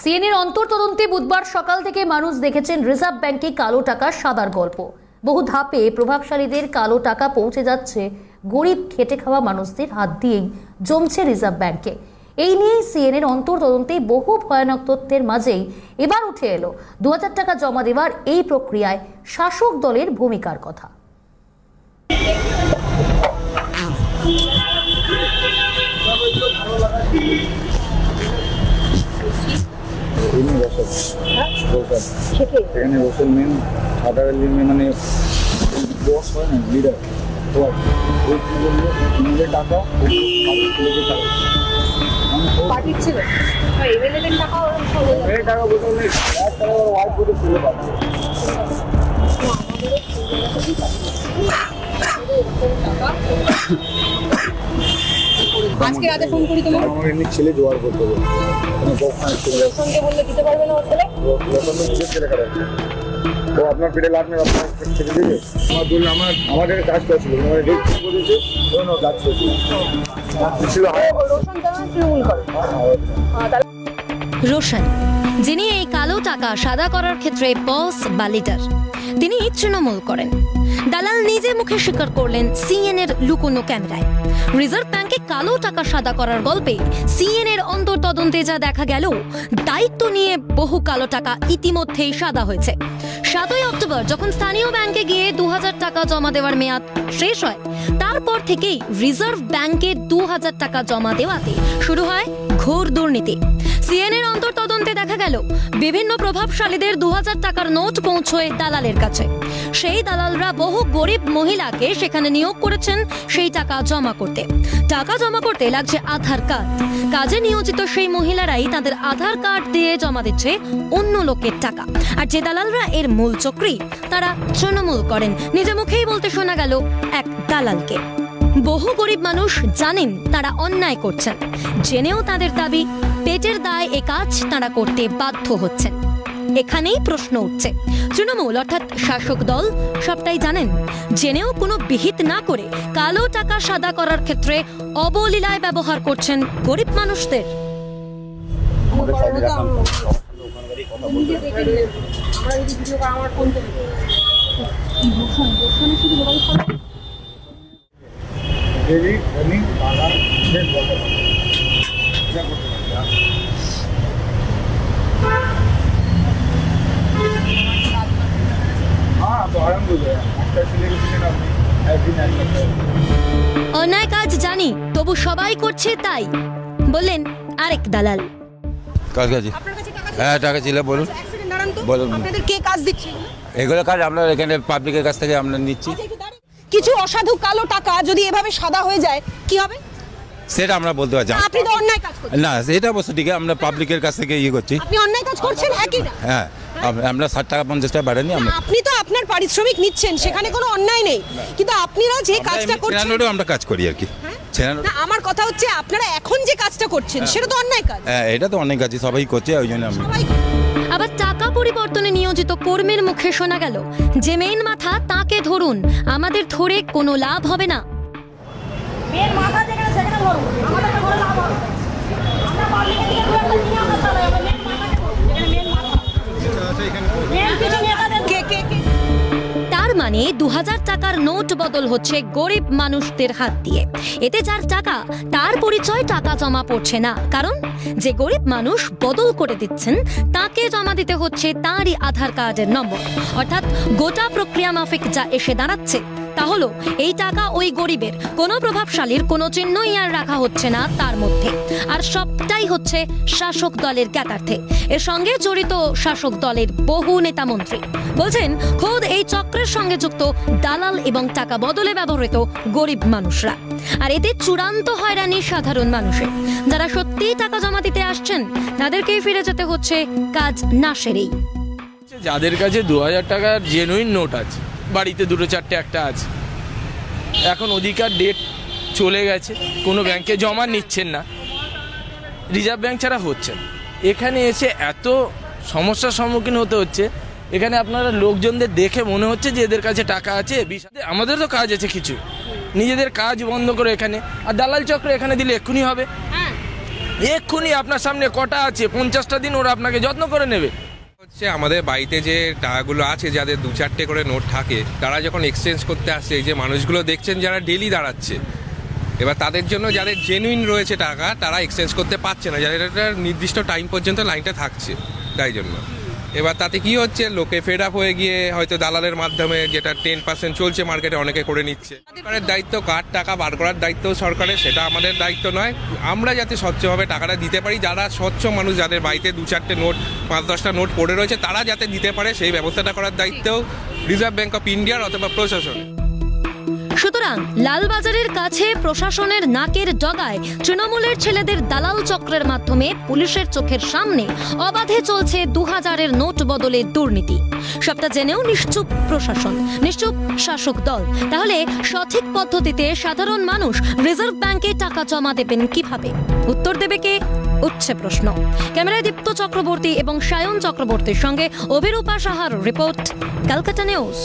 সিএনএর অন্তর্তদন্তে বুধবার সকাল থেকে মানুষ দেখেছেন রিজার্ভ ব্যাংকে কালো টাকা সাদার গল্প। বহু ধাপে প্রভাবশালীদের কালো টাকা পৌঁছে যাচ্ছে, গরিব খেটে খাওয়া মানুষদের হাত দিয়েই জমছে রিজার্ভ ব্যাংকে। এই নিয়েই সিএনএর অন্তর্তদন্তে বহু ভয়ানক তথ্যের মাঝেই এবার উঠে এলো দু হাজার টাকা জমা দেওয়ার এই প্রক্রিয়ায় শাসক দলের ভূমিকার কথা। এমনি রসদ রসদ এখানে রসদ মেন আধার মেন মানে বস হয় না লিডার তো ওই কি বলল? নিজের টাকা টাকা পার্টির ছিল। এমএলএদের টাকা ওরকম টাকা বলতে নেই। এক টাকা ওয়াইফ করে তুলে পাচ্ছে আজকে রাতে ফোন করি তোমার আমার এমনি ছেলে জোয়ার করতে বকখানে ছেলে রোশনকে বললে দিতে পারবে না হোটেলে নিজের ছেলে তো আপনার পেটে লাভ নেই আপনার পেট ছেড়ে দেবে? আমার বলল আমার আমাদের কাজ করছিল আমার রেট ঠিক করেছে কাজ করছিল ছিল হ্যাঁ আহ, তাহলে রোশন যিনি এই কালো টাকা সাদা করার ক্ষেত্রে বস বা লিডার তিনি তৃণমূল করেন। দালাল নিজে মুখে স্বীকার করলেন সিএন এর লুকোনো ক্যামেরায়। রিজার্ভ ব্যাংকে কালো টাকা সাদা করার গল্পে সিএন এর অন্তর্তদন্তে যা দেখা গেল, দায়িত্ব নিয়ে বহু কালো টাকা ইতিমধ্যেই সাদা হয়েছে। সাতই অক্টোবর যখন স্থানীয় ব্যাংকে গিয়ে দু হাজার টাকা জমা দেওয়ার মেয়াদ শেষ হয়, তারপর থেকেই রিজার্ভ ব্যাংকে দু হাজার টাকা জমা দেওয়াতে শুরু হয় ঘোর দুর্নীতি। সিএনএর অন্তর্তদন্তে দেখা গেল, বিভিন্ন প্রভাবশালীদের দু টাকার নোট পৌঁছয় দালালের কাছে। সেই দালালরা বহু গরিব মহিলাকে সেখানে নিয়োগ করেছেন সেই টাকা জমা করতে। টাকা জমা করতে লাগছে আধার কার্ড। কাজে নিয়োজিত সেই মহিলারাই তাদের আধার কার্ড দিয়ে জমা দিচ্ছে অন্য লোকের টাকা। আর যে দালালরা এর মূল চক্রী, তারা তৃণমূল করেন। নিজে মুখেই বলতে শোনা গেল এক দালালকে। বহু গরিব মানুষ জানেন তারা অন্যায় করছেন। জেনেও তাদের দাবি পেটের দায় এ কাজ তারা করতে বাধ্য হচ্ছেন। এখানেই প্রশ্ন উঠছে। তৃণমূল অর্থাৎ শাসক দল সবটাই জানেন জেনেও কোনো বিহিত না করে কালো টাকা সাদা করার ক্ষেত্রে অবলীলায় ব্যবহার করছেন গরিব মানুষদের। যদি করে হ্যাঁ অন্যায় কাজ জানি তবু সবাই করছে তাই। বললেন আরেক দালাল। কাজ কাজে কাছে টাকা হ্যাঁ টাকা ছিল বলুন। তো। বলুন। কে কাজ দিচ্ছে এগুলো? কাজ আমরা এখানে পাবলিকের কাছ থেকে আমরা নিচ্ছি। আচ্ছা। কিছু অসাধু কালো টাকা যদি এভাবে সাদা হয়ে যায় কি হবে? সেটা আমরা বলতে পারছি। আপনি তো অন্যায় কাজ করছেন। না সেটা অবশ্য ঠিক আমরা পাবলিকের কাছ থেকে ইয়ে করছি। আপনি অন্যায় কাজ করছেন একই না? হ্যাঁ আমরা ষাট টাকা পঞ্চাশ টাকা বাড়ানি আমরা আপনি তো আপনার পারিশ্রমিক নিচ্ছেন সেখানে কোনো অন্যায় নেই। কিন্তু আপনারা যে কাজটা করছেন আমরা কাজ করি আর কি। না আমার কথা হচ্ছে আপনারা এখন যে কাজটা করছেন সেটা তো অন্যায় কাজ। হ্যাঁ এটা তো অনেক আছে সবাই করছে ওই জন্য আমি আবার টাকা পরিবর্তনে নিয়োজিত কর্মীর মুখে শোনা গেল যে মেইন মাথা তাকে ধরুন আমাদের ধরে কোনো লাভ হবে না। মেন মাথা তার মানে দু টাকার নোট বদল হচ্ছে গরিব মানুষদের হাত দিয়ে। এতে যার টাকা, তার পরিচয় টাকা জমা পড়ছে না। কারণ, যে গরিব মানুষ বদল করে দিচ্ছেন, তাকে জমা দিতে হচ্ছে তারই আধার কার্ডের নম্বর। অর্থাৎ গোটা প্রক্রিয়া মাফিক যা এসে দাঁড়াচ্ছে তা হলো এই টাকা ওই গরিবের, কোনো প্রভাবশালীর, কোনো চিহ্নই আর রাখা হচ্ছে না তার মধ্যে। আর সবটাই হচ্ছে শাসক দলের জ্ঞাতার্থে। এর সঙ্গে জড়িত শাসক দলের বহু নেতা মন্ত্রী বলছেন, খোদ এই চক্রের সঙ্গে যুক্ত দালাল এবং টাকা বদলে ব্যবহৃত গরিব মানুষরা। আর এতে চূড়ান্ত হয়রানি সাধারণ মানুষের যারা সত্যিই টাকা জমা দিতে আসছেন, তাদেরকেই ফিরে যেতে হচ্ছে কাজ না সেরেই। যাদের কাছে দু হাজার টাকার জেনুইন নোট আছে বাড়িতে দুটো চারটে একটা আছে। এখন অধিকার ডেট চলে গেছে কোনো ব্যাংকে জমা নিচ্ছেন না। রিজার্ভ ব্যাংক ছাড়া হচ্ছে এখানে এসে এত সমস্যার সম্মুখীন হতে হচ্ছে এখানে আপনারা লোকজনদের দেখে মনে হচ্ছে যে এদের কাছে টাকা আছে আমাদের তো কাজ আছে কিছু। নিজেদের কাজ বন্ধ করে এখানে আর দালাল চক্র এখানে দিলে এক্ষুনি হবে। এক্ষুনি আপনার সামনে কটা আছে পঞ্চাশটা দিন ওরা আপনাকে যত্ন করে নেবে। হচ্ছে আমাদের বাড়িতে যে টাকাগুলো আছে, যাদের দু চারটে করে নোট থাকে, তারা যখন এক্সচেঞ্জ করতে আসছে এই যে মানুষগুলো দেখছেন যারা ডেলি দাঁড়াচ্ছে, এবার তাদের জন্য যাদের জেনুইন রয়েছে টাকা, তারা এক্সচেঞ্জ করতে পারছে না। যাদের একটা নির্দিষ্ট টাইম পর্যন্ত লাইনটা থাকছে, তাই জন্য। এবার তাতে কি হচ্ছে? লোকে ফেড আপ হয়ে গিয়ে হয়তো দালালের মাধ্যমে যেটা টেন পার্সেন্ট চলছে মার্কেটে অনেকে করে নিচ্ছে। সরকারের দায়িত্ব কার? টাকা বার করার দায়িত্ব সরকারের, সেটা আমাদের দায়িত্ব নয়। আমরা যাতে স্বচ্ছভাবে টাকাটা দিতে পারি, যারা স্বচ্ছ মানুষ, যাদের বাড়িতে দু চারটে নোট, পাঁচ দশটা নোট পড়ে রয়েছে, তারা যাতে দিতে পারে সেই ব্যবস্থাটা করার দায়িত্ব রিজার্ভ ব্যাঙ্ক অফ ইন্ডিয়ার অথবা প্রশাসন সুতরাং লালবাজারের কাছে প্রশাসনের নাকের ডগায় তৃণমূলের ছেলেদের দালাল চক্রের মাধ্যমে পুলিশের চোখের সামনে অবাধে চলছে দু হাজারের নোট বদলে দুর্নীতি। সবটা জেনেও নিশ্চুপ প্রশাসন, নিশ্চুপ শাসক দল। তাহলে সঠিক পদ্ধতিতে সাধারণ মানুষ রিজার্ভ ব্যাংকে টাকা জমা দেবেন কীভাবে? উত্তর দেবে কে? উঠছে প্রশ্ন। ক্যামেরায় দীপ্ত চক্রবর্তী এবং সায়ন চক্রবর্তীর সঙ্গে অভিরূপা সাহার রিপোর্ট, ক্যালকাটা নিউজ।